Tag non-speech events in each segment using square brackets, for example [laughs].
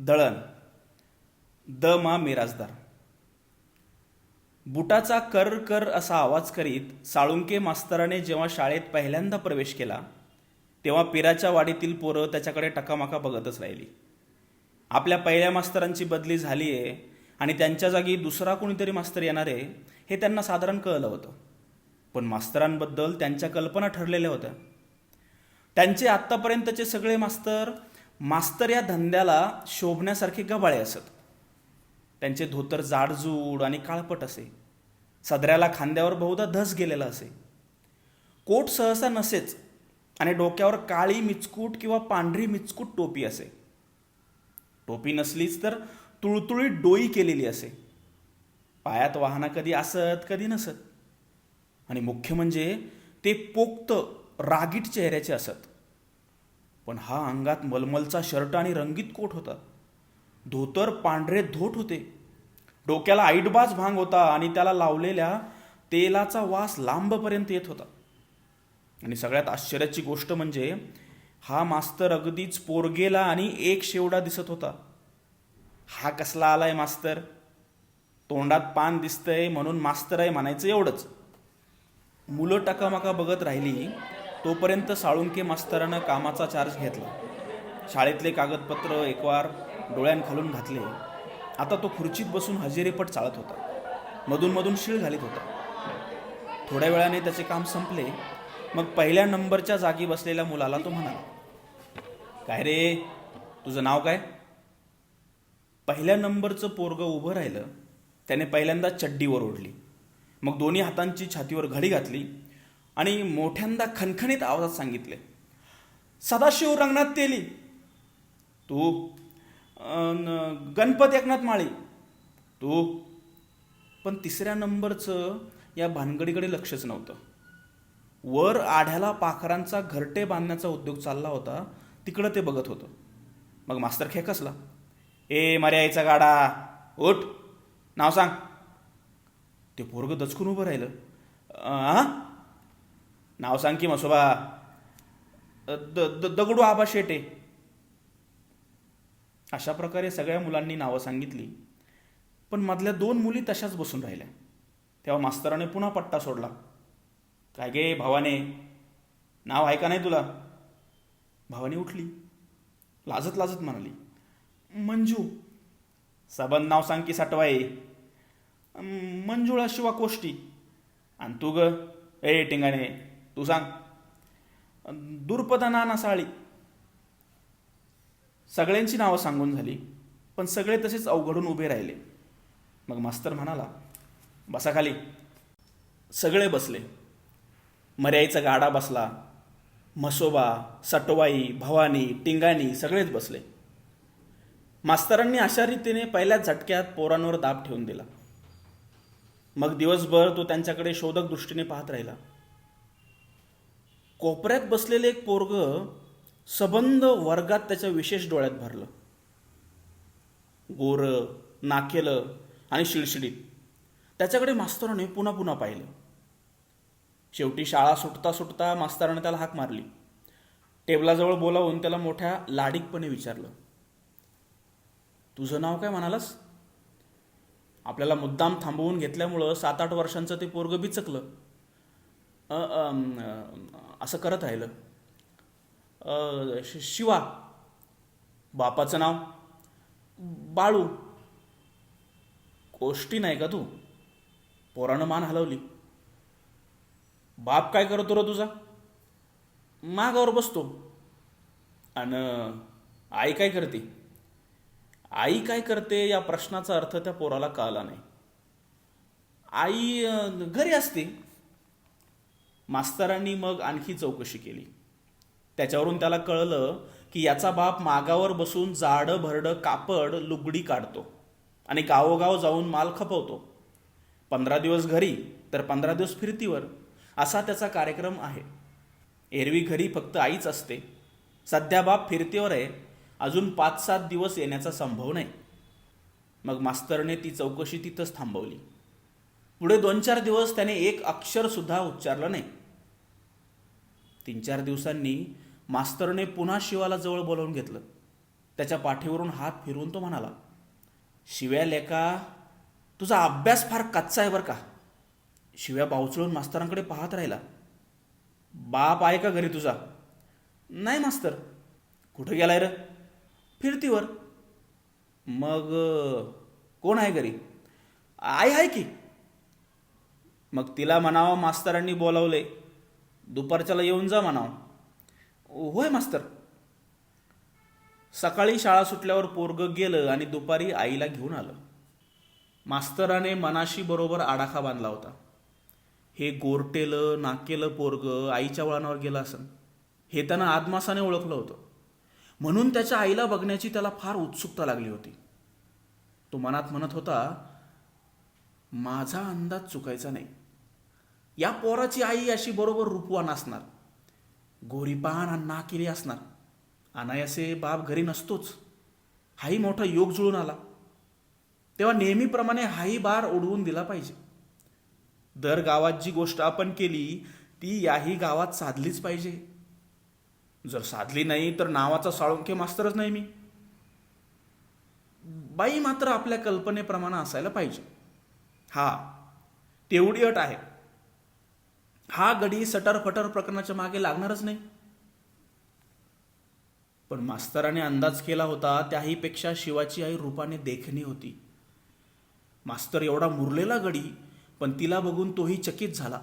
दळण. द मा मिराजदार बुटाचा कर कर असा आवाज करीत साळुंके मास्तराने जेव्हा शाळेत पहिल्यांदा प्रवेश केला तेव्हा पिराच्या वाडीतील पोरं त्याच्याकडे टकामाका बघतच राहिली. आपल्या पहिल्या मास्तरांची बदली झाली आहे आणि त्यांच्या जागी दुसरा कोणीतरी मास्तर येणार आहे हे त्यांना साधारण कळलं होतं. पण मास्तरांबद्दल त्यांच्या कल्पना ठरलेल्या होत्या. त्यांचे आत्तापर्यंतचे सगळे मास्तर मास्तर या धंद्याला शोभण्यासारखे गबाळे असत. त्यांचे धोतर जाडजूड आणि काळपट असे. सदऱ्याला खांद्यावर बहुधा धस गेलेला असे. कोट सहसा नसेच आणि डोक्यावर काळी मिचकूट किंवा पांढरी मिचकूट टोपी असे. टोपी नसलीच तर तुळतुळीत डोई केलेली असे. पायात वाहना कधी असत कधी नसत. आणि मुख्य म्हणजे ते पोक्त रागीट चेहऱ्याचे असत. पण हा अंगात मलमलचा शर्ट आणि रंगीत कोट होता. धोतर पांढरे धोट होते. डोक्याला आईटबाज भांग होता आणि त्याला लावलेल्या तेलाचा वास लांबपर्यंत येत होता. आणि सगळ्यात आश्चर्याची गोष्ट म्हणजे हा मास्तर अगदीच पोरगेला आणि एक शेवडा दिसत होता. हा कसला आलाय मास्तर? तोंडात पान दिसतंय म्हणून मास्तर आहे म्हणायचं एवढंच. मुलं टकामका बघत राहिली तोपर्यंत साळुंके मास्तरानं कामाचा चार्ज घेतला. शाळेतले कागदपत्र एकवार डोळ्यांखालून घातले. आता तो खुर्चीत बसून हजेरीपट चालत होता. मधूनमधून शिळ घालीत होता. थोड्या वेळाने त्याचे काम संपले. मग पहिल्या नंबरच्या जागी बसलेल्या मुलाला तो म्हणाला काय रे तुझं नाव काय? पहिल्या नंबरचं पोरगं उभं राहिलं. त्याने पहिल्यांदा चड्डीवर ओढली. मग दोन्ही हातांची छातीवर घडी घातली. आणि मोठ्यांदा खणखणीत आवाजात सांगितले सदाशिव रंगनाथ तेली तू गणपत एकनाथ माळी तू. पण तिसऱ्या नंबरचं या भानगडीकडे लक्षच नव्हतं. वर आढ्याला पाखरांचा घरटे बांधण्याचा उद्योग चालला होता तिकडं ते बघत होतं. मग मास्तर खेकसला ए मर्यायचा गाडा उठ नाव सांग. ते पोरग दचकून उभं राहिलं. आ? नाव सांग की मसोबा द द- दगडू आबा शेटे. अशा प्रकारे सगळ्या मुलांनी नावं सांगितली. पण मधल्या दोन मुली तशाच बसून राहिल्या. तेव्हा मास्तराने पुन्हा पट्टा सोडला. काय गे भावाने? नाव आहे का नाही तुला? भावाने उठली. लाजत लाजत म्हणाली. मंजू. सबंद नाव सांग की साठवाय. मंजुळा शिवा कोष्टी. आणि तू ग? ए टिंगाणे. तू सांग. दुर्पदना नसाळी सगळ्यांची नावं सांगून झाली पण सगळे तसेच अवघडून उभे राहिले. मग मास्तर म्हणाला बसा खाली. सगळे बसले. मर्याईचा गाडा बसला. म्हसोबा सटवाई भवानी टिंगाणी सगळेच बसले. मास्तरांनी अशा रीतीने पहिल्याच झटक्यात पोरांवर दाब ठेवून दिला. मग दिवसभर तो त्यांच्याकडे शोधक दृष्टीने पाहत राहिला. कोपऱ्यात बसलेले एक पोरग सबंध वर्गात त्याच्या विशेष डोळ्यात भरलं. गोर नाकेलं आणि शिडशिडीत त्याच्याकडे मास्तराने पुन्हा पुन्हा पाहिलं. शेवटी शाळा सुटता सुटता मास्तराने त्याला हाक मारली. टेबलाजवळ बोलावून त्याला मोठ्या लाडीकपणे विचारलं. तुझं नाव काय म्हणालास? आपल्याला मुद्दाम थांबवून घेतल्यामुळं सात आठ वर्षांचं ते पोरग बिचकलं. असं करत राहिलं. शि- शिवा. बापाचं नाव. बाळू. गोष्टी नाही का तू? पोरानं मान हलवली. बाप काय करतो र तुझा? मागावर बसतो. आणि आई काय करते? आई काय करते या प्रश्नाचा अर्थ त्या पोराला कळला नाही. आई घरी असते. मास्तरांनी मग आणखी चौकशी केली. त्याच्यावरून त्याला कळलं की याचा बाप मागावर बसून जाडं भरडं कापड लुगडी काढतो आणि गावोगाव जाऊन माल खपवतो. पंधरा दिवस घरी तर पंधरा दिवस फिरतीवर. असा त्याचा कार्यक्रम आहे. एरवी घरी फक्त आईच असते. सध्या बाप फिरतीवर आहे. अजून पाच सात दिवस येण्याचा संभव नाही. मग मास्तरने ती चौकशी तिथंच थांबवली. पुढे दोन चार दिवस त्याने एक अक्षरसुद्धा उच्चारलं नाही. तीन चार दिवसांनी मास्तरने पुन्हा शिवाला जवळ बोलावून घेतलं. त्याच्या पाठीवरून हात फिरवून तो म्हणाला शिव्या लेका तुझा अभ्यास फार कच्चा आहे बरं का? शिव्या बावचळून मास्तरांकडे पाहत राहिला बाप आहे का घरी तुझा? नाही मास्तर. कुठं गेलाय र? फिरतीवर. मग कोण आहे घरी? आई आहे की. मग तिला म्हणावं मास्तरांनी बोलावले दुपारच्याला येऊन जा म्हणावं. होय मास्तर. सकाळी शाळा सुटल्यावर पोरगं गेलं आणि दुपारी आईला घेऊन आलं. मास्तराने मनाशी बरोबर आडाखा बांधला होता. हे गोरटेलं नाकेलं पोरगं आईच्या वळणावर गेलं असन. हे त्यानं आदमासाने ओळखलं होतं. म्हणून त्याच्या आईला बघण्याची त्याला फार उत्सुकता लागली होती. तो मनात म्हणत होता माझा अंदाज चुकायचा नाही. या पोराची आई अशी बरोबर रूपवान असणार. गोरीपान आणि नाकेली असणार. अनायासे बाप घरी नसतोच. हाही मोठा योग जुळून आला. तेव्हा नेहमीप्रमाणे हाही बार उडवून दिला पाहिजे. दर गावात जी गोष्ट आपण केली ती याही गावात साधलीच पाहिजे. जर साधली नाही तर नावाचा साळुंखे मास्तरच नाही मी. बाई मात्र आपल्या कल्पनेप्रमाणे असायला पाहिजे. हा तेवढी अट आहे. हा गडी सटर फटर प्रकरणाच्या मागे लागणारच नाही. पण मास्तराने अंदाज केला होता त्याहीपेक्षा शिवाची आई रूपाने देखणी होती. मास्तर एवढा मुरलेला गडी पण तिला बघून तोही चकित झाला.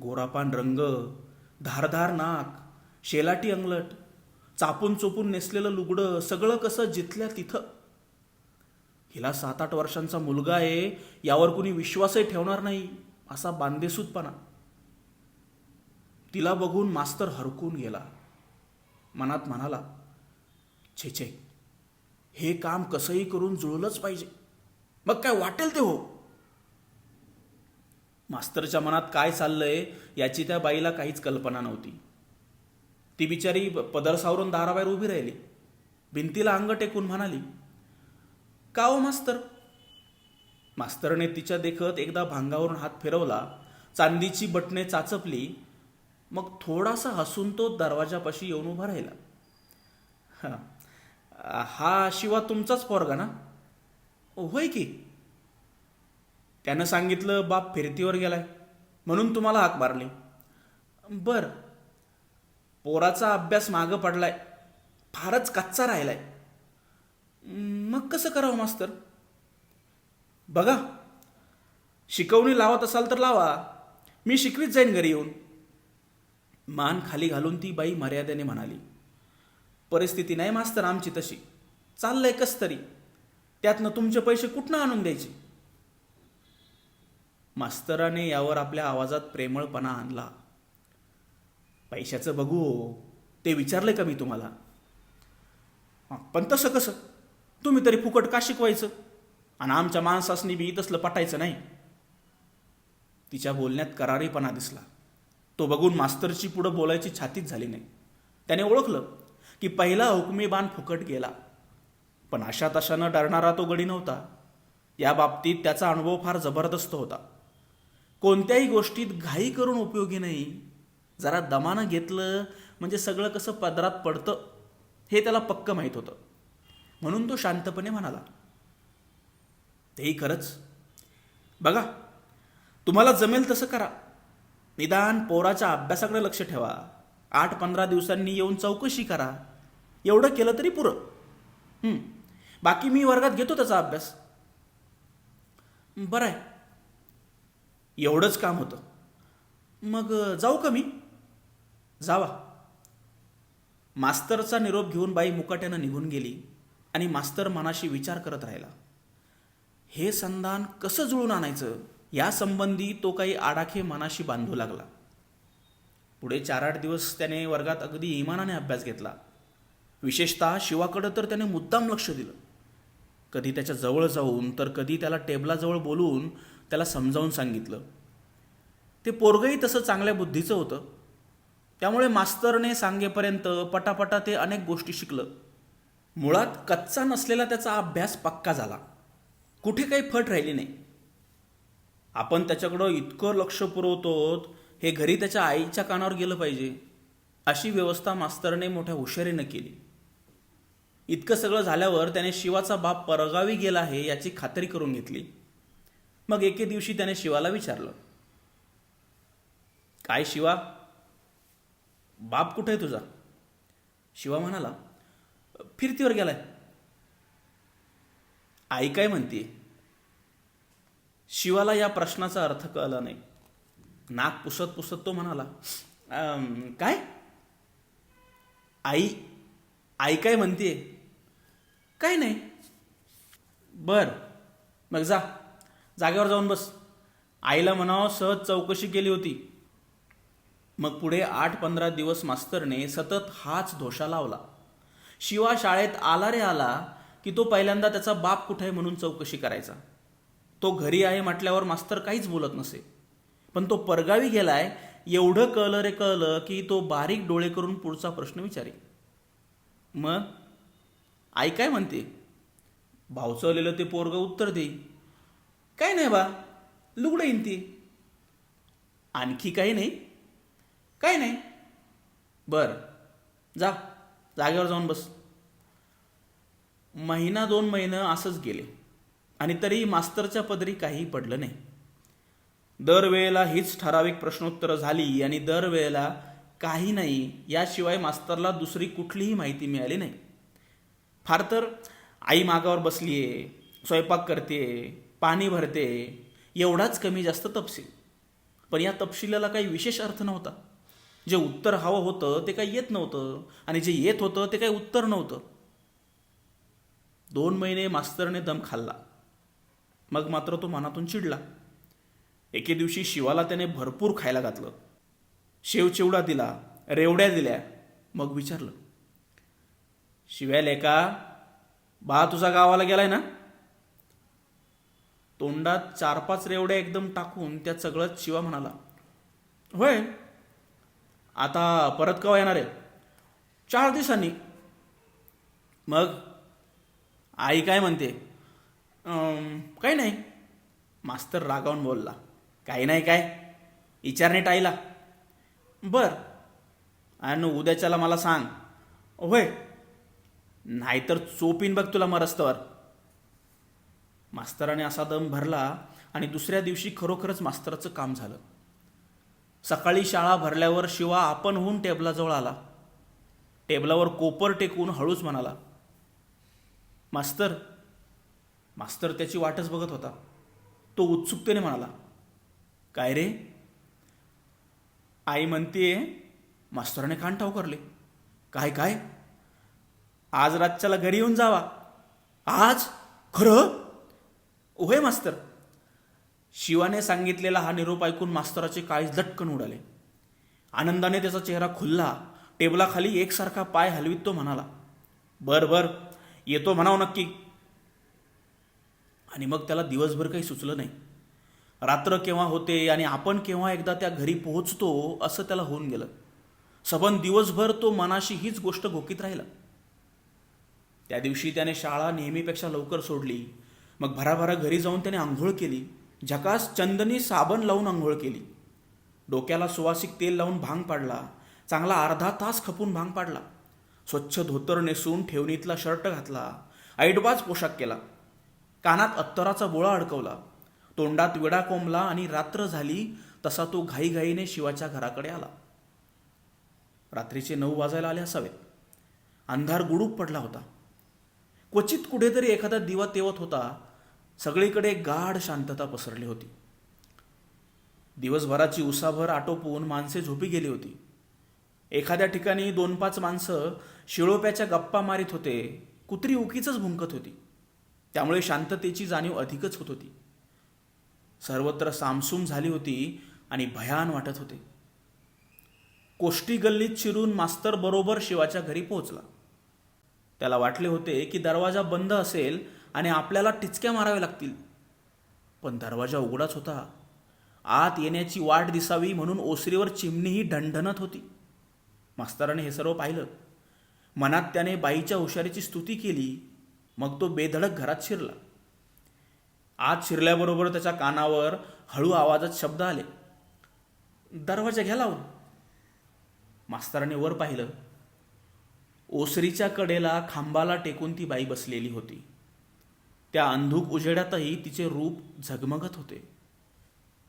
गोरापान रंग धारधार नाक शेलाटी अंगलट चापून चोपून नेसलेलं लुगडं सगळं कसं जिथल्या तिथं. हिला सात आठ वर्षांचा मुलगा आहे यावर कुणी विश्वासही ठेवणार नाही. असा बांधेसूदपणा. तिला बघून मास्तर हरकून गेला. मनात म्हणाला छे छे हे काम कसंही करून जुळलंच पाहिजे. मग काय वाटेल ते हो. मास्तरच्या मनात काय चाललंय याची त्या बाईला काहीच कल्पना नव्हती. ती बिचारी पदर सावरून दाराबाहेर उभी राहिली. भिंतीला अंग टेकून म्हणाली का हो मास्तर? मास्तरने तिच्या देखत एकदा भांगावरून हात फिरवला चांदीची बटणे चाचपली मग थोडासा हसून तो दरवाजापाशी येऊन उभा राहिला. हा. हा शिवा तुमचाच पोरगा ना? होय की? त्यानं सांगितलं बाप फिरतीवर गेलाय म्हणून तुम्हाला हाक मारली. बर पोराचा अभ्यास मागं पडलाय फारच कच्चा राहिलाय. मग कसं करावं मास्तर? बघा शिकवणी लावत असाल तर लावा. मी शिकवीत जाईन घरी येऊन. मान खाली घालून ती बाई मर्यादेने म्हणाली परिस्थिती नाही मास्तर आमची तशी. चाललंय कस तरी. त्यातनं तुमचे पैसे कुठनं आणून द्यायचे? मास्तराने यावर आपल्या आवाजात प्रेमळपणा आणला. पैशाचं बघू हो. ते विचारलंय का मी तुम्हाला? पण तसं कसं? तुम्ही तरी फुकट का शिकवायचं? आणि आमच्या माणसासनी बी तसलं पटायचं नाही. तिच्या बोलण्यात करारीपणा दिसला. तो बघून मास्तरची पुढं बोलायची छातीच झाली नाही. त्याने ओळखलं की पहिला हुकमी बाण फुकट गेला. पण अशा तशानं डरणारा तो गडी नव्हता. या बाबतीत त्याचा अनुभव फार जबरदस्त होता. कोणत्याही गोष्टीत घाई करून उपयोगी नाही. जरा दमानं घेतलं म्हणजे सगळं कसं पदरात पडतं हे त्याला पक्क माहीत होतं. म्हणून तो शांतपणे म्हणाला तेही खरंच. बघा तुम्हाला जमेल तसं करा. निदान पोराच्या अभ्यासाकडे लक्ष ठेवा. आठ पंधरा दिवसांनी येऊन चौकशी करा. एवढं केलं तरी पुरं. बाकी मी वर्गात घेतो त्याचा अभ्यास. बरं आहे. एवढंच काम होतं. मग जाऊ का मी? जावा. मास्तरचा निरोप घेऊन बाई मुकाट्यानं निघून गेली आणि मास्तर मनाशी विचार करत राहिला. हे संधान कसं जुळून आणायचं? यासंबंधी तो काही आडाखे मनाशी बांधू लागला. पुढे चार आठ दिवस त्याने वर्गात अगदी इमानाने अभ्यास घेतला. विशेषतः शिवाकडं तर त्याने मुद्दाम लक्ष दिलं. कधी त्याच्याजवळ जाऊन तर कधी त्याला टेबलाजवळ बोलून त्याला समजावून सांगितलं. ते पोरगही तसं चांगल्या बुद्धीचं होतं. त्यामुळे मास्तरने सांगेपर्यंत पटापटा ते अनेक गोष्टी शिकलं. मुळात कच्चा नसलेला त्याचा अभ्यास पक्का झाला. कुठे काही फट राहिली नाही. आपण त्याच्याकडं इतकं लक्ष पुरवतो हे घरी त्याच्या आईच्या कानावर गेलं पाहिजे. अशी व्यवस्था मास्तरने मोठ्या हुशारीनं केली. इतकं सगळं झाल्यावर त्याने शिवाचा बाप परगावी गेला आहे याची खात्री करून घेतली. मग एके दिवशी त्याने शिवाला विचारलं काय शिवा? बाप कुठे आहे तुझा? शिवा म्हणाला फिरतीवर गेलाय. आई काय म्हणते शिवाला या प्रश्नाचा अर्थ कळला नाही. नाक पुसत पुसत तो म्हणाला काय? आई आई काय म्हणते काय नाही. बर मग जा. जागेवर जाऊन बस. आईला म्हणावं सहज चौकशी केली होती. मग पुढे आठ पंधरा दिवस मास्तरने सतत हाच धोशा लावला. शिवा शाळेत आला रे आला की तो पहिल्यांदा त्याचा बाप कुठे आहे म्हणून चौकशी करायचा. तो घरी आहे म्हटल्यावर मास्तर काहीच बोलत नसे. पण तो परगावी गेलाय एवढं कळलं रे कळलं की तो बारीक डोळे करून पुढचा प्रश्न विचारे मग? आई काय म्हणते? भावचवलेलं ते पोरग उत्तर दे. काय नाही बा लुगडं येईन ती आणखी काही नाही? काय नाही? बर जा जागेवर जाऊन बस. महिना दोन महिनं असंच गेले. आणि तरी मास्तरच्या पदरी काही पडलं नाही. दरवेळेला हीच ठराविक प्रश्नोत्तरं झाली आणि दरवेळेला काही नाही याशिवाय मास्तरला दुसरी कुठलीही माहिती मिळाली नाही. फार तर आई मागावर बसली आहे स्वयंपाक करते पाणी भरते एवढाच कमी जास्त तपशील. पण या तपशिलाला काही विशेष अर्थ नव्हता. जे उत्तर हवं होतं ते काही येत नव्हतं आणि जे येत होतं ते काही उत्तर नव्हतं. दोन महिने मास्तरने दम खाल्ला. मग मात्र तो मनातून चिडला. एके दिवशी शिवाला त्याने भरपूर खायला घातलं. शेव चिवडा दिला रेवड्या दिल्या मग विचारलं शिव्या लेका बा तुझा गावाला गेलाय ना? तोंडात चार पाच रेवड्या एकदम टाकून त्या सगळंच शिवा म्हणाला होय आता परत केव्हा येणार आहे चार दिवसांनी. मग आई काय म्हणते? काही नाही. मास्तर रागावून बोलला. काही नाही काय? विचारणे टाईला बर. आणि उद्याच्याला मला सांग. होय. नाहीतर चोपीन बघ तुला मरस्तवर. मास्तराने असा दम भरला आणि दुसऱ्या दिवशी खरोखरच मास्तराचं काम झालं. सकाळी शाळा भरल्यावर शिवा आपण होऊन टेबलाजवळ आला. टेबलावर कोपर टेकून हळूच म्हणाला मास्तर मास्तर त्याची वाटच बघत होता. तो उत्सुकतेने म्हणाला काय रे? आई म्हणतीये मास्तराने कान ठावकरले काय काय? आज रातच्याला घरी येऊन जावा. आज? खरं? होय मास्तर शिवाने सांगितलेला हा निरोप ऐकून मास्तराचे काळीज लटकन उडाले. आनंदाने त्याचा चेहरा खुलला. टेबलाखाली एकसारखा पाय हलवीत तो म्हणाला बर बर येतो म्हणाव नक्की. आणि मग त्याला दिवसभर काही सुचलं नाही. रात्र केव्हा होते आणि आपण केव्हा एकदा त्या घरी पोहोचतो असं त्याला होऊन गेलं. सबन दिवसभर तो मनाशी हीच गोष्ट घोकीत राहिला. त्या दिवशी त्याने शाळा नेहमीपेक्षा लवकर सोडली. मग भराभरा घरी जाऊन त्याने आंघोळ केली. झकास चंदनी साबण लावून आंघोळ केली. डोक्याला सुवासिक तेल लावून भांग पाडला. चांगला अर्धा तास खपून भांग पाडला. स्वच्छ धोतर नेसून ठेवणीतला शर्ट घातला. ऐटबाज पोशाख केला. कानात अत्तराचा बोळा अडकवला. तोंडात विडा कोंबला आणि रात्र झाली तसा तो घाईघाईने शिवाच्या घराकडे आला. रात्रीचे नऊ वाजायला आले असावेत. अंधार गुडूप पडला होता. क्वचित कुठेतरी एखादा दिवा तेवत होता. सगळीकडे गाढ शांतता पसरली होती. दिवसभराची उसाभर आटोपून माणसे झोपी गेली होती. एखाद्या ठिकाणी दोन पाच माणसं शिळोप्याच्या गप्पा मारित होते. कुत्री उकीच भुंकत होती. त्यामुळे शांततेची जाणीव अधिकच होत होती. सर्वत्र सामसूम झाली होती आणि भयान वाटत होते. कोष्टी गल्लीत शिरून मास्तर बरोबर शिवाच्या घरी पोहोचला. त्याला वाटले होते की दरवाजा बंद असेल आणि आपल्याला टिचक्या माराव्या लागतील. पण दरवाजा उघडाच होता. आत येण्याची वाट दिसावी म्हणून ओसरीवर चिमणीही ढणढणत होती. मास्तराने हे सर्व पाहिलं. मनात त्याने बाईच्या हुशारीची स्तुती केली. मग तो बेधडक घरात शिरला. आत शिरल्याबरोबर त्याच्या कानावर हळू आवाजात शब्द आले. दरवाजा घ्या लावून. मास्तराने वर पाहिलं. ओसरीच्या कडेला खांबाला टेकून ती बाई बसलेली होती. त्या अंधूक उजेडातही तिचे रूप झगमगत होते.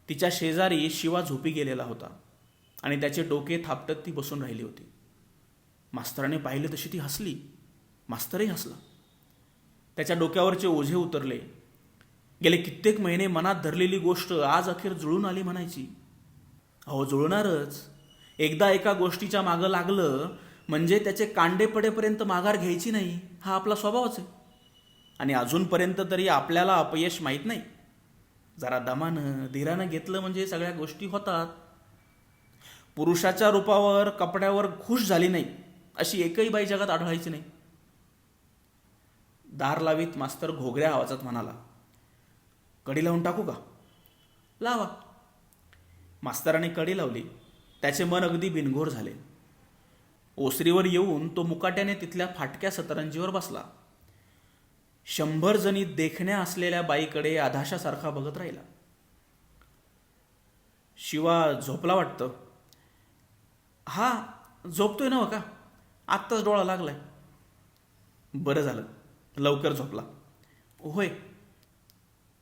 तिच्या शेजारी शिवा झोपी गेलेला होता आणि त्याचे डोके थापटत ती बसून राहिली होती. मास्तराने पाहिले तशी ती हसली. मास्तरही हसला. त्याच्या डोक्यावरचे ओझे उतरले. गेले कित्येक महिने मनात धरलेली गोष्ट आज अखेर जुळून आली म्हणायची. अहो जुळणारच. एकदा एका गोष्टीच्या मागं लागलं म्हणजे त्याचे कांडे पडेपर्यंत माघार घ्यायची नाही हा आपला स्वभावच आहे. आणि अजूनपर्यंत तरी आपल्याला अपयश माहीत नाही. जरा दमानं धीरानं घेतलं म्हणजे सगळ्या गोष्टी होतात. पुरुषाच्या रूपावर कपड्यावर खुश झाली नाही अशी एकही बाई जगात आढळायची नाही. दार लावीत मास्तर घोगऱ्या आवाजात म्हणाला कडी लावून टाकू का? लावा. मास्तराने कडी लावली. त्याचे मन अगदी बिनघोर झाले. ओसरीवर येऊन तो मुकाट्याने तिथल्या फाटक्या सतरंजीवर बसला. शंभर जणी देखण्या असलेल्या बाईकडे आधाशासारखा बघत राहिला. शिवा झोपला वाटतं. हा झोपतोय ना का? आत्ताच डोळा लागलाय. बरं झालं. लवकर झोपला. होय.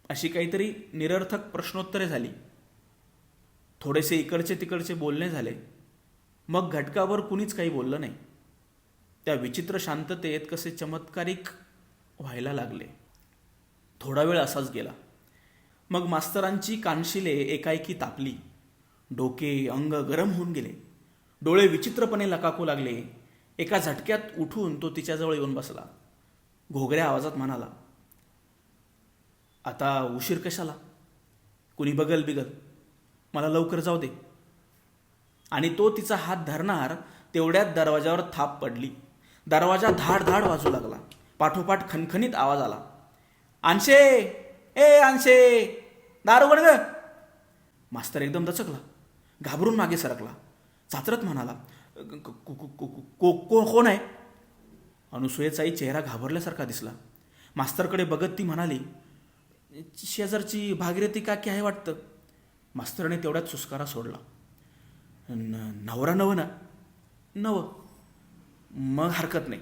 अशी काहीतरी निरर्थक प्रश्नोत्तरे झाली. थोडेसे इकडचे तिकडचे बोलणे झाले. मग घटकावर कुणीच काही बोललं नाही. त्या विचित्र शांततेत कसे चमत्कारिक व्हायला लागले. थोडा वेळ असाच गेला. मग मास्तरांची कानशिले एकाएकी तापली. डोके अंग गरम होऊन गेले. डोळे विचित्रपणे लकाकू लागले. एका झटक्यात उठून तो तिच्याजवळ येऊन बसला. घोगऱ्या आवाजात म्हणाला आता उशीर कशाला? कुणी बगल बिगल? मला लवकर जाऊ दे. आणि तो तिचा हात धरणार तेवढ्यात दरवाजावर थाप पडली. दरवाजा धाड धाड वाजू लागला. पाठोपाठ खणखणीत आवाज आला आणशे ए आणशे दारू उघड ग! मास्तर एकदम दचकला घाबरून मागे सरकला. चाचरत म्हणाला "को- को- को- को- को- को- कोण आहे? अनुसूयेचाही चेहरा घाबरल्यासारखा दिसला. मास्तरकडे बघत ती म्हणाली शेजारची भागीरथी काकी आहे वाटतं. मास्तरने तेवढ्यात सुस्कारा सोडला. न नवरा नव ना? नव. मग हरकत नाही.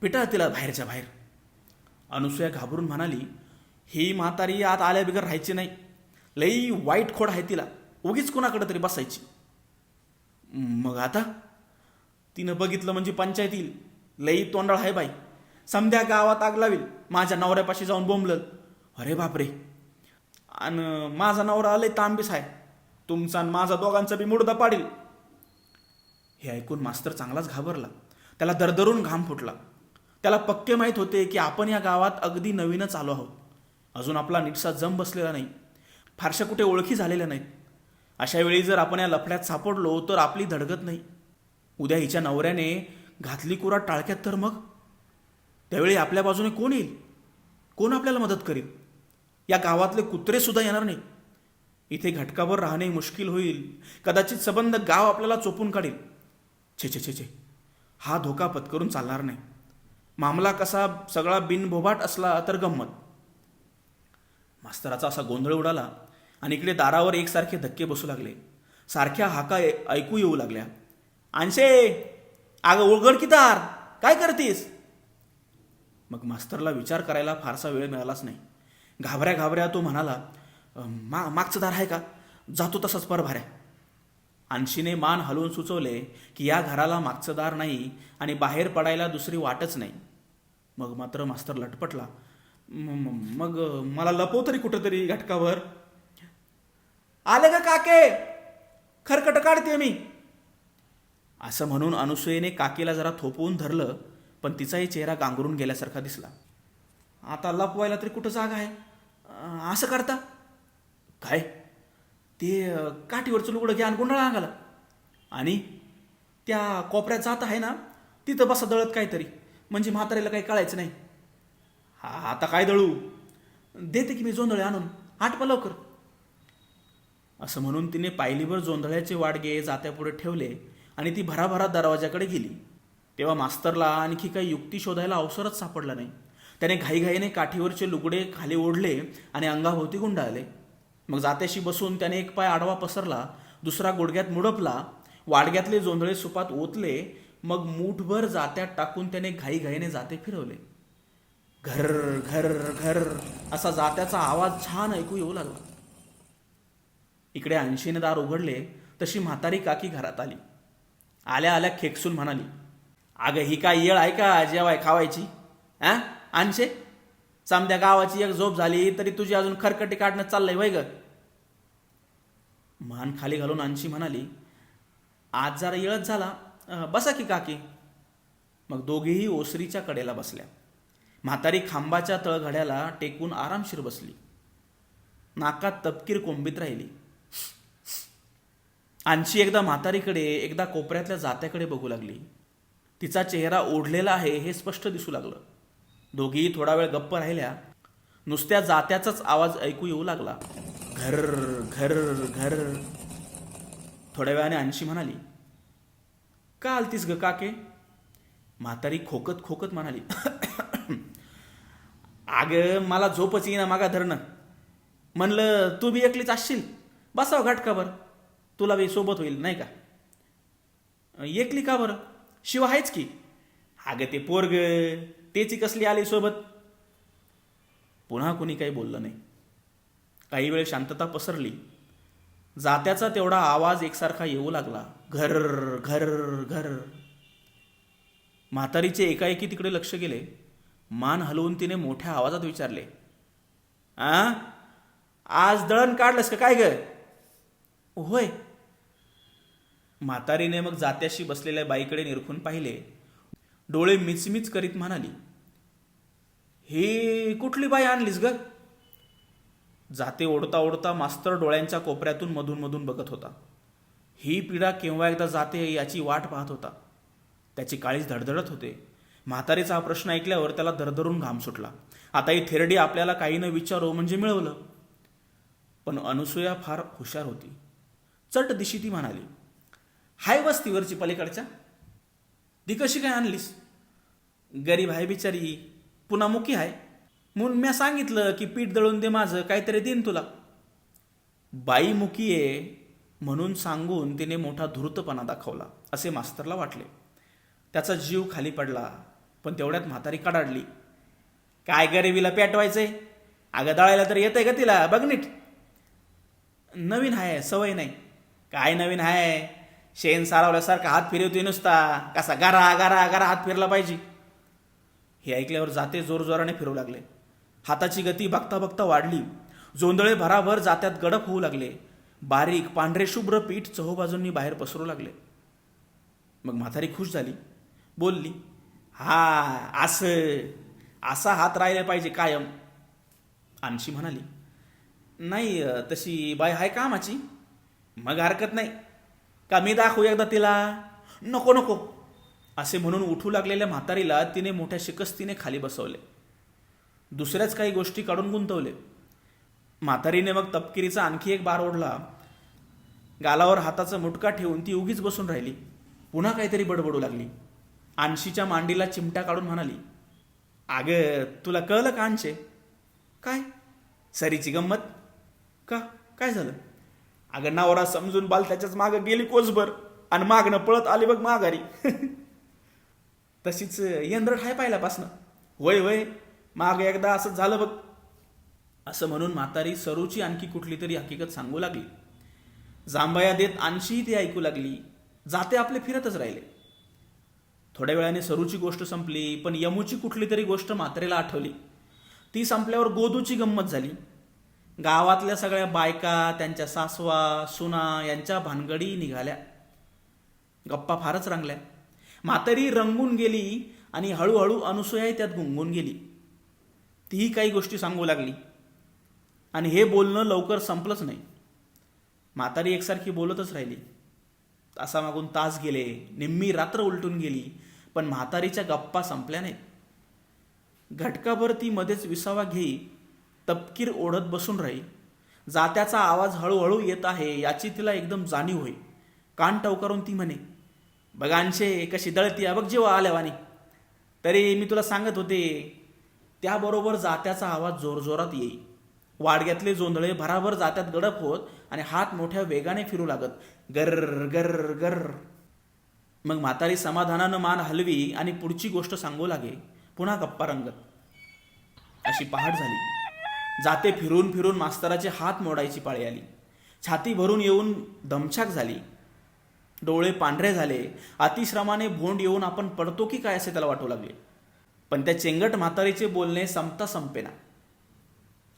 पिटा तिला बाहेरच्या बाहेर. अनुसूया घाबरून म्हणाली ही म्हातारी आत आल्या बिगर राहायची नाही. लई वाईट खोड आहे तिला. उगीच कोणाकडे तरी बसायची. मग आता? तिनं बघितलं म्हणजे पंचायत येईल. लई तोंडाळ आहे बाई. समध्या गावात आग लावील माझ्या नवऱ्यापाशी जाऊन बोंबलल. अरे बापरे. आणि माझा नवरा लई तांबीस आहे. तुमचा आणि माझा दोघांचा बी मुडदा पाडील. हे ऐकून मास्तर चांगलाच घाबरला. त्याला दरदरून घाम फुटला. त्याला पक्के माहीत होते की आपण या गावात अगदी नवीनच आलो आहोत. अजून आपला नीटसा जम बसलेला नाही. फारशा कुठे ओळखी झालेल्या नाहीत. अशा वेळी जर आपण या लफड्यात सापडलो तर आपली धडगत नाही. उद्या हिच्या नवऱ्याने घातली कुरा टाळक्यात तर मग? त्यावेळी आपल्या बाजूने कोण येईल? कोण आपल्याला मदत करेल? या गावातले कुत्रेसुद्धा येणार नाही इथे घटकावर राहणे मुश्किल होईल. कदाचित सबंध गाव आपल्याला चोपून काढेल. छे छे छे छे. हा धोका पत्करून चालणार नाही. मामला कसा सगळा बिनभोभाट असला तर गंमत. मास्तराचा असा गोंधळ उडाला आणि इकडे दारावर एकसारखे धक्के बसू लागले. सारख्या हाका ऐकू येऊ लागल्या. आणशे अगं उलगड कीदार काय करतीस? मग मास्तरला विचार करायला फारसा वेळ मिळालाच नाही. घाबऱ्या घाबऱ्या तो म्हणाला मा मागचं दार आहे का? जातो तसाच परभाऱ्या. आणशीने मान हलवून सुचवले की या घराला मागचं दार नाही आणि बाहेर पडायला दुसरी वाटच नाही. मग मात्र मास्तर लटपटला. मग मला लपव तरी कुठंतरी घटकावर आले का काके? खरकट काढते मी. असं म्हणून अनुसूयेने काकीला जरा थोपवून धरलं पण तिचाही चेहरा गांगरून गेल्यासारखा दिसला. आता लपवायला तरी कुठं जागा आहे? असं करता? काय? ते काठीवरचं लुगडं घ्या आणि गुंडाळा अंगाला? आणि त्या कोपऱ्यात जात आहे ना तिथं बसा दळत काहीतरी. म्हणजे म्हाताऱ्याला काही कळायचं नाही. हा आता काय दळू? देते की मी जोंधळे आणून. आठवा लवकर. असं म्हणून तिने पायलीवर जोंधळ्याचे वाडगे जात्यापुढे ठेवले आणि ती भराभरात दरवाजाकडे गेली. तेव्हा मास्तरला आणखी काही युक्ती शोधायला अवसरच सापडला नाही. त्याने घाईघाईने काठीवरचे लुगडे खाली ओढले आणि अंगाभोवती गुंडाळले. मग जात्याशी बसून त्याने एक पाय आडवा पसरला दुसरा गुडघ्यात मुडपला वाडग्यातले जोंधळे सुपात ओतले मग मूठभर जात्यात टाकून त्याने घाईघाईने जाते फिरवले. घर घर घर असा जात्याचा आवाज छान ऐकू येऊ लागला. इकडे ऐंशीने दार उघडले तशी म्हातारी काकी घरात आली. आल्या आल्या खेकसून म्हणाली अगं ही काय येळ आहे का जेवाय खावायची? अ? आणशे? चांद्या गावाची एक झोप झाली तरी तुझी अजून खरकटी काढणं चाललंय वय ग. मान खाली घालून आणशी म्हणाली आज जरा येळच झाला. बसा की काकी. मग दोघेही ओसरीच्या कडेला बसल्या. म्हातारी खांबाच्या तळघड्याला टेकून आरामशीर बसली. नाकात तपकीर कोंबीत राहिली. आणशी एकदा म्हातारीकडे एकदा कोपऱ्यातल्या जात्याकडे बघू लागली. तिचा चेहरा ओढलेला आहे हे स्पष्ट दिसू लागलं. दोघीही थोडा वेळ गप्प राहिल्या. नुसत्या जात्याचाच आवाज ऐकू येऊ लागला. घर घर घर. थोड्या वेळाने आणशी म्हणाली का आलतीस ग काके? म्हातारी खोकत खोकत म्हणाली [clears throat] अगं मला झोपच येईना मागा धरणं. म्हणलं तू बी एकलीच असशील. बसाव घाटकावर. तुला बी सोबत होईल नाही का? एकली का बरं. शिव आहेच की. अगं ते पोरग तेची कसली आली सोबत? पुन्हा कुणी काही बोललं नाही. काही वेळ शांतता पसरली. जात्याचा तेवढा आवाज एकसारखा येऊ लागला. घर घर घर. म्हातारीचे एकाएकी तिकडे लक्ष गेले. मान हलवून तिने मोठ्या आवाजात विचारले आ? आज दळण काढलंस का? काय ग? होय. म्हातारीने मग जात्याशी बसलेल्या बाईकडे निरखून पाहिले. डोळे मिचमिच करीत म्हणाली ही कुठली बाई आणलीस ग? जाते ओढता ओढता मास्तर डोळ्यांच्या कोपऱ्यातून मधून मधून बघत होता. ही पिढा केव्हा एकदा जाते याची वाट पाहत होता. त्याची काळीज धडधडत होते. म्हातारीचा हा प्रश्न ऐकल्यावर त्याला धरधरून घाम सुटला. आता ही थेरडी आपल्याला काही न विचारो म्हणजे मिळवलं. पण अनुसूया फार हुशार होती. चट दिशी ती म्हणाली हाय वस्तीवरची पलीकडच्या. ती कशी काय आणलीस? गरीब आहे बिचारी पुन्हा मुकी आहे म्हणून म्या सांगितलं की पीठ दळून दे माझं काहीतरी देईन तुला. बाई मुकी आहे म्हणून सांगून तिने मोठा धूर्तपणा दाखवला असे मास्तरला वाटले. त्याचा जीव खाली पडला पण तेवढ्यात म्हातारी कडाडली. काय गरिबीला पेटवायचंय? अगं दळायला तर येतंय का तिला बघ नीट. नवीन आहे सवय नाही. काय नवीन आहे शेण सारवल्यासारखा हात फिरवतोय नुसता. कसा गारा गारा गारा हात फिरला पाहिजे. हे ऐकल्यावर जाते जोरजोराने फिरू लागले. हाताची गती बघता बघता वाढली. जोंदळे भराभर जात्यात गडप होऊ लागले. बारीक पांढरे शुभ्र पीठ चहूबाजूंनी बाहेर पसरू लागले. मग म्हातारी खुश झाली. बोलली हा असं असा हात राहिला पाहिजे कायम. आणशी म्हणाली नाही तशी बाय हाय कामाची मग हरकत नाही. का मी दाखवू एकदा तिला. नको नको. असे म्हणून उठू लागलेल्या म्हातारीला तिने मोठ्या शिकस्तीने खाली बसवले. दुसऱ्याच काही गोष्टी काढून गुंतवले. म्हातारीने मग तपकिरीचा आणखी एक बार ओढला. गालावर हाताचा मुटका ठेवून ती उगीच बसून राहिली. पुन्हा काहीतरी बडबडू लागली. आणशीच्या मांडीला चिमटा काढून म्हणाली अगं तुला कळलं का आणशे काय? सरीची गंमत? का? काय झालं? अगं नवरा समजून बाल त्याच्याच मागं गेली कोसभर. आणि मागणं पळत आली बघ माघारी. [laughs] तशीच यंद्रट हाय पाहिल्यापासनं. वय वय माग एकदा असंच झालं बघ. असं म्हणून म्हातारी सरूची आणखी कुठली तरी हकीकत सांगू लागली. जांभया देत आणशीही ती ऐकू लागली. जाते आपले फिरतच राहिले. थोड्या वेळाने सरूची गोष्ट संपली पण यमूची कुठली तरी गोष्ट मात्रेला आठवली. ती संपल्यावर गोदूची गंमत झाली. गावातल्या सगळ्या बायका त्यांच्या सासवा सुना यांच्या भानगडी निघाल्या. गप्पा फारच रंगल्या. म्हातारी रंगून गेली आणि हळूहळू अनुसूयाही त्यात गुंगून गेली. तीही काही गोष्टी सांगू लागली. आणि हे बोलणं लवकर संपलंच नाही. म्हातारी एकसारखी बोलतच राहिली. तासामागून तास गेले निम्मी रात्र उलटून गेली पण म्हातारीच्या गप्पा संपल्या नाहीत. घटकाभर ती मध्येच विसावा घेई तपकीर ओढत बसून राही जात्याचा आवाज हळूहळू येत आहे याची तिला एकदम जाणीव होई कान टवकारून ती म्हणे बघांशे कशी दळती बघ जेव्हा आल्यावानी. तरी मी तुला सांगत होते त्याबरोबर जात्याचा आवाज जोरजोरात येई वाडग्यातले जोंधळे भराभर जात्यात गडप होत आणि हात मोठ्या वेगाने फिरू लागत. गर गर गर. मग म्हातारी समाधानानं मान हलवी आणि पुढची गोष्ट सांगू लागे. पुन्हा गप्पा रंगत. अशी पहाट झाली. जाते फिरून फिरून मास्तराचे हात मोडायची पाळी आली. छाती भरून येऊन दमछाक झाली. डोळे पांढरे झाले. अतिश्रमाने भोंड येऊन आपण पडतो की काय असे त्याला वाटू लागले. पण त्या चेंगट म्हातारीचे बोलणे संपता संपेना.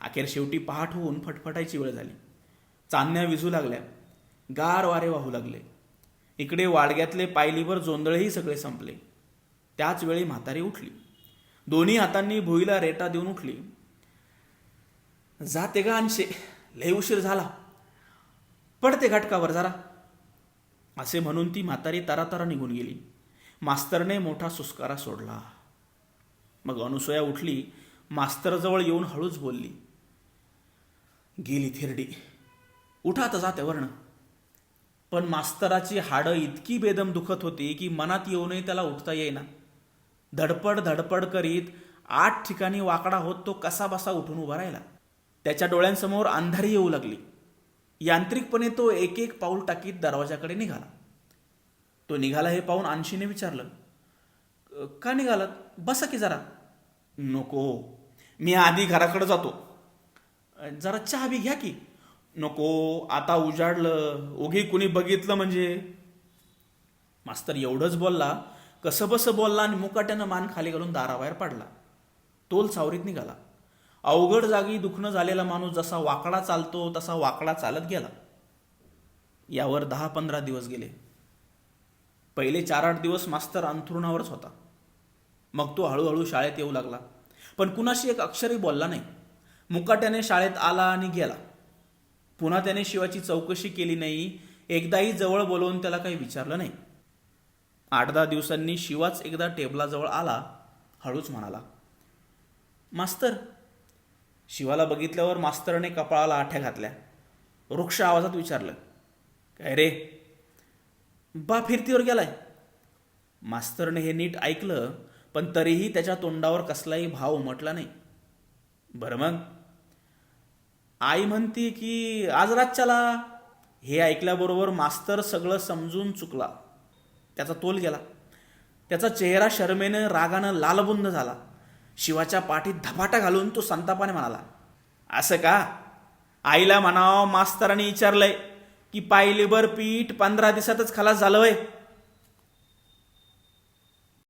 अखेर शेवटी पहाट होऊन फटफटायची वेळ झाली. चांदण्या विजू लागल्या. गार वारे वाहू लागले. इकडे वाडग्यातले पायलीवर जोंधळेही सगळे संपले. त्याच वेळी म्हातारी उठली. दोन्ही हातांनी भुईला रेटा देऊन उठली. जाते का अंशे लय उशीर झाला. पडते घटकावर जरा. असे म्हणून ती म्हातारी तरातरा निघून गेली. मास्तरने मोठा सुस्कारा सोडला. मग अनुसया उठली. मास्तरजवळ येऊन हळूच बोलली. गेली थिरडी. उठा आता जाते वर्ण. पण मास्तराची हाडं इतकी बेदम दुखत होती की मनात येऊनही त्याला उठता येईना. धडपड धडपड करीत आठ ठिकाणी वाकडा होत तो कसा बसा उठून उभा राहिला. त्याच्या डोळ्यांसमोर अंधारी येऊ लागली. यांत्रिकपणे तो एक एक पाऊल टाकीत दरवाजाकडे निघाला. तो निघाला हे पाहून आणशीने विचारलं का निघालात? बसा की जरा. नको. मी आधी घराकडे जातो. जरा चहा बी घ्या की. नको. आता उजाडलं. ओघी कुणी बघितलं म्हणजे. मास्तर एवढंच बोलला कसं बसं बोलला आणि मुकाट्यानं मान खाली घालून दाराबाहेर पडला. तोल सावरीत निघाला. अवघड जागी दुखणं झालेला माणूस जसा वाकडा चालतो तसा वाकडा चालत गेला. यावर दहा पंधरा दिवस गेले. पहिले चार आठ दिवस मास्तर अंथरुणावरच होता. मग तो हळूहळू शाळेत येऊ लागला. पण कुणाशी एक अक्षरही बोलला नाही. मुकाट्याने शाळेत आला आणि गेला. पुन्हा त्याने शिवाची चौकशी केली नाही. एकदाही जवळ बोलवून त्याला काही विचारलं नाही. आठ दहा दिवसांनी शिवाच एकदा टेबलाजवळ आला हळूच म्हणाला मास्तर शिवाला बघितल्यावर मास्तरने कपाळाला आठ्या घातल्या. वृक्ष आवाजात विचारलं काय रे? बा फिरतीवर गेलाय. मास्तरने हे नीट ऐकलं पण तरीही त्याच्या तोंडावर कसलाही भाव उमटला नाही. बरं मग. आई म्हणती की आज रातच्याला हे ऐकल्याबरोबर मास्तर सगळं समजून चुकला. त्याचा तोल गेला. त्याचा चेहरा शर्मेनं रागानं लालबुंद झाला. शिवाच्या पाठीत धपाटा घालून तो संतापाने म्हणाला असं का? आईला म्हणावं मास्तरांनी विचारलंय की पायलीभर पीठ पंधरा दिवसातच खलास झालं वय